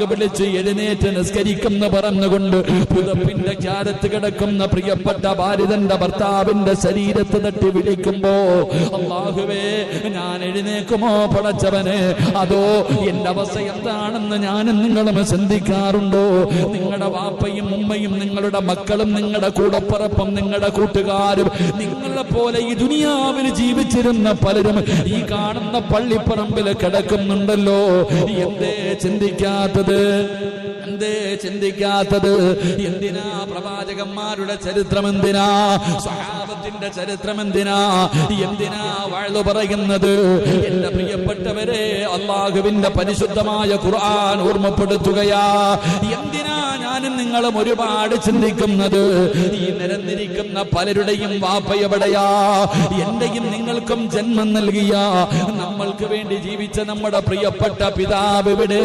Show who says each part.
Speaker 1: വിളിച്ച് എഴുന്നേറ്റ് നിസ്കരിക്കുന്ന പറഞ്ഞുകൊണ്ട് പുതപ്പിന്റെ ചാരത്ത് കിടക്കുന്ന പ്രിയപ്പെട്ട ഭാരതന്റെ ഭർത്താവിന്റെ ശരീരത്ത് തട്ടി വിളിക്കുമ്പോ അള്ളാഹുവേ ഞാൻ എഴുന്നേക്കുമോ പടച്ചവന്? അതോ എന്റെ അവസ്ഥ എന്താണെന്ന് ഞാനും നിങ്ങളും ചിന്തിക്കാറുണ്ടോ? നിങ്ങളുടെ വാപ്പയും ഉമ്മയും നിങ്ങളുടെ മക്കളും നിങ്ങളുടെ കൂടപ്പറപ്പും നിങ്ങളുടെ കൂട്ടുകാരും നിങ്ങളെ പോലെ ഈ ദുനിയാവിൽ ജീവിച്ചിരുന്ന പലരും ഈ കാണുന്ന പള്ളിപ്പറമ്പിൽ കിടക്കുന്നുണ്ടല്ലോ. എന്തേ ചിന്തിക്കാത്തത്? എന്തേ ചിന്തിക്കാത്തത്? എന്തിനാ പ്രവാചകന്മാരുടെ ചരിത്രം എന്തിനാ? സ്വഭാവത്തിന്റെ ചരിത്രം എന്തിനാ? എന്തിനാ വാഴ്ന്നു പറയുന്നത്? എന്റെ പ്രിയപ്പെട്ടവരെ അള്ളാഹുവിന്റെ പരിശുദ്ധമായ ഖുർആൻ ഓർമ്മപ്പെടുത്തുകയാ. എന്തിനാ ഞാനും നിങ്ങളും ഒരുപാട് ചിന്തിക്കുന്നത്? ഈ നിരന്നിരിക്കുന്ന പലരുടെയും വാപ്പ എവിടെയാ? എന്റെയും നിങ്ങൾക്കും ജന്മം നൽകിയ. നമ്മൾക്ക് വേണ്ടി ജീവിച്ച നമ്മുടെ പ്രിയപ്പെട്ട പിതാവ് ഇവിടെ